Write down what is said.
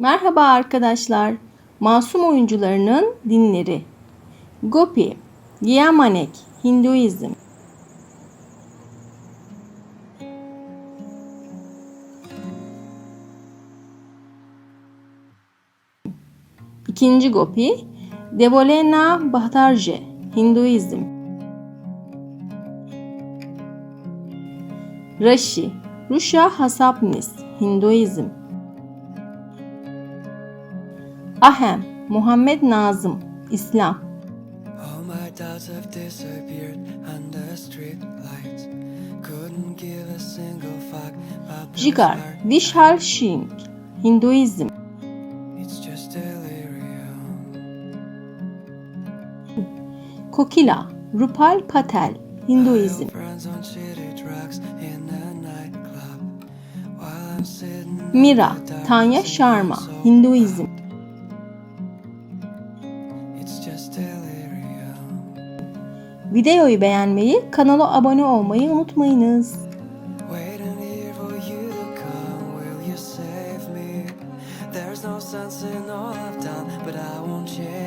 Merhaba arkadaşlar. Masum oyuncularının dinleri. Gopi, Yamanek, Hinduizm. İkinci Gopi, Devolena Bhattarji, Hinduizm. Rashi, Rusha Hasapnis, Hinduizm. Ahem, Muhammed Nazım, İslam. Jigar, Vishal Singh, Hinduizm. Kokila, Rupal Patel, Hinduizm. Mira, Tanya Sharma, Hinduizm. Videoyu beğenmeyi, kanala abone olmayı unutmayınız. There's no sense in all I've done, but I won't change.